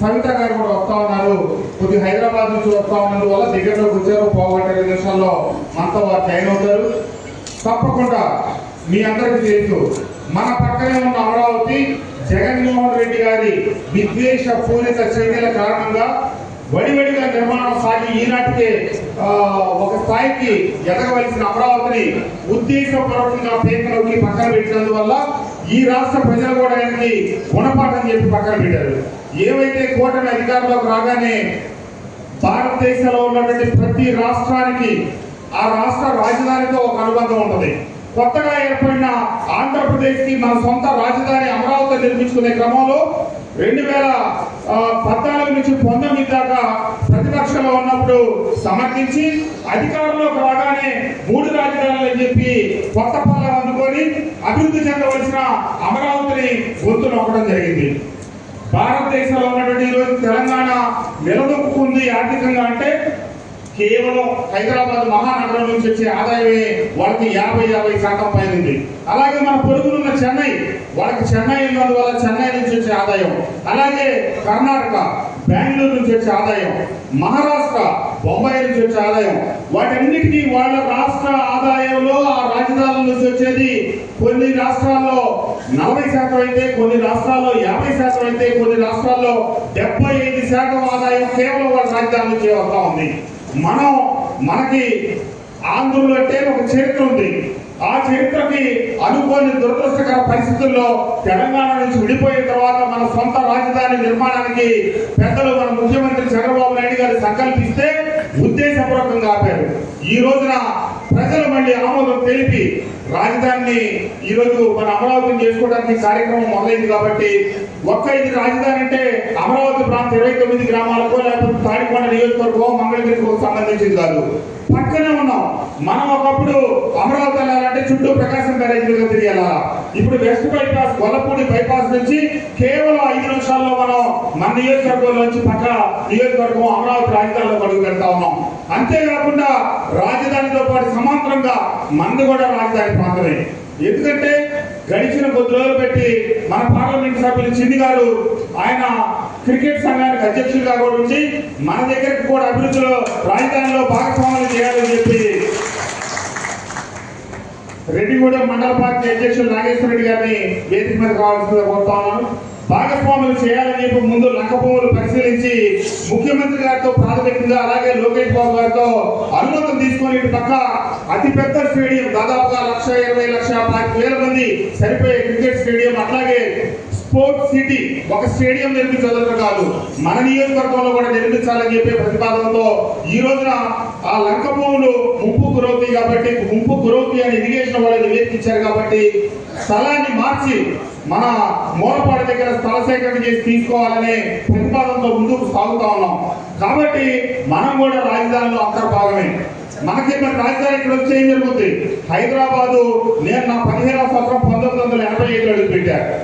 సవిత గారు కూడా వస్తా ఉన్నారు. కొద్ది హైదరాబాద్ నుంచి వస్తా ఉన్నందువల్ల దగ్గరలో వచ్చారు. పోగొట్టే నిమిషాల్లో మనతో వారు జాయిన్ అవుతారు. తప్పకుండా మీ అందరికీ తెలుసు మన పక్కనే ఉన్న అమరావతి జగన్మోహన్ రెడ్డి గారి విద్వేష పూరిత చర్యల కారణంగా వడివడిగా నిర్మాణం సాగి ఈనాటికే ఒక స్థాయికి ఎదగవలసిన అమరావతిని ఉద్దేశపూర్వకంగా పేకలోకి పక్కన పెట్టినందువల్ల ఈ రాష్ట్ర ప్రజలు కూడా ఆయనకి గుణపాఠం చెప్పి పక్కన పెట్టారు. ఏవైతే కూటమి అధికారంలోకి రాగానే భారతదేశంలో ఉన్నటువంటి ప్రతి రాష్ట్రానికి ఆ రాష్ట్ర రాజధానితో ఒక అనుబంధం ఉంటుంది. కొత్తగా ఏర్పడిన ఆంధ్రప్రదేశ్కి మన సొంత రాజధాని అమరావతి నిర్మించుకునే క్రమంలో రెండు వేల పద్నాలుగు నుంచి పంతొమ్మిది దాకా ప్రతిపక్షంలో ఉన్నప్పుడు సమర్థించి అధికారంలోకి రాగానే మూడు రాజధానులు అని చెప్పి కొత్త పనులు అందుకొని అభివృద్ధి చెందవలసిన అమరావతిని గొంతు నొక్కడం జరిగింది. భారతదేశంలో ఉన్నటువంటి ఈరోజు తెలంగాణ నిలదొక్కుంది ఆర్థికంగా అంటే కేవలం హైదరాబాద్ మహానగరం నుంచి వచ్చే ఆదాయమే వాళ్ళకి యాభై యాభై శాతం పైన ఉంది అలాగే మన పొరుగునున్న చెన్నై వాళ్ళకి చెన్నై ఉన్నందువల్ల చెన్నై నుంచి వచ్చే ఆదాయం. అలాగే కర్ణాటక బెంగళూరు నుంచి వచ్చే ఆదాయం మహారాష్ట్ర బొంబాయి నుంచి వచ్చే ఆదాయం వాటన్నిటికీ వాళ్ళ రాష్ట్ర ఆదాయంలో ఆ రాజధానుల నుంచి వచ్చేది కొన్ని రాష్ట్రాల్లో నలభై శాతం అయితే కొన్ని రాష్ట్రాల్లో యాభై శాతం అయితే కొన్ని రాష్ట్రాల్లో డెబ్బై ఐదు శాతం ఆదాయం కేవలం వాళ్ళ రాజధాని నుంచి వస్తూ ఉంది. మనం మనకి ఆంధ్రులు అంటే ఒక చరిత్ర ఉంది. ఆ చరిత్రకి అనుకోని దురదృష్టకర పరిస్థితుల్లో తెలంగాణ నుంచి విడిపోయిన తర్వాత మన సొంత రాజధాని నిర్మాణానికి పెద్దలు మన ముఖ్యమంత్రి చంద్రబాబు నాయుడు గారు సంకల్పిస్తే ఉద్దేశపూర్వకంగా ఆపారు. ఈ రోజున ప్రజలు మళ్ళీ ఆమోదం తెలిపి రాజధానిని ఈరోజు మన అమరావతిని చేసుకోవడానికి కార్యక్రమం మొదలైంది కాబట్టి ఒక్క ఇది రాజధాని అంటే అమరావతి ప్రాంతం ఇరవై తొమ్మిది గ్రామాలకు లేకపోతే తాడికొండ నియోజకవర్గం మంగళగిరికో సంబంధించింది కాదు. పక్కనే ఉన్నాం. మనం ఒకప్పుడు అమరావతి వెళ్ళాలంటే చుట్టూ ప్రకాశం బ్యారేజ్ మీద తిరిగేలా. ఇప్పుడు వెస్ట్ బైపాస్ గొల్లపూడి బైపాస్ నుంచి కేవలం ఐదు నిమిషాల్లో మనం మన నియోజకవర్గం నుంచి పక్క నియోజకవర్గం అమరావతి రాజధానిలో అడుగు పెడతా ఉన్నాం. అంతేకాకుండా రాజధానితో పాటు సమాంతరంగా మనది కూడా రాజధాని ప్రాంతమే ఎందుకంటే గడిచిన కొద్ది రోజులు పెట్టి మన పార్లమెంట్ సభ్యులు చిన్ని గారు ఆయన క్రికెట్ సంఘానికి అధ్యక్షులుగా కూడా ఉంచి మన దగ్గరికి కూడా అభివృద్ధిలో రాజధానిలో భాగస్వామ్యం చేయాలని చెప్పి రెడ్డిగూడెం మండల పార్టీ అధ్యక్షులు నాగేశ్వర రెడ్డి గారిని వేదిక మీద కావాల్సిందిగా కోరుతా ఉన్నాను. భాగస్వాములు చేయాలని చెప్పి ముందు లంకపోవులు పరిశీలించి ముఖ్యమంత్రి గారితో ప్రాథమికంగా అలాగే లోకేష్ బాబు గారితో అనుమతులు తీసుకొని ఇటు పక్క అతిపెద్ద స్టేడియం దాదాపుగా లక్ష ఇరవై లక్ష పాతిక వేల మంది సరిపోయే క్రికెట్ స్టేడియం అట్లాగే స్పోర్ట్స్ సిటీ ఒక స్టేడియం నిర్మించడం కాదు. మన నియోజకవర్గంలో కూడా నిర్మించాలని చెప్పే ప్రతిపాదనతో ఈ రోజున ఆ లంక భూములు ముంపు గురవుతాయి కాబట్టి ముంపు గురవుతాయి అని ఇరిగేషన్ వాళ్ళు నివేదించారు కాబట్టి స్థలాన్ని మార్చి మన మూలపాడు దగ్గర స్థల సేకరణ చేసి తీసుకోవాలనే ప్రతిపాదనతో ముందుకు సాగుతా ఉన్నాం. కాబట్టి మనం కూడా రాజధానిలో అంతర్భాగమే మనకి మన రాజధాని ఇక్కడ వచ్చి ఏం జరుగుతుంది హైదరాబాదు నేను నా పదిహేనవ సంవత్సరం పంతొమ్మిది వందల ఎనభై ఐదులో అడుగు పెట్టాను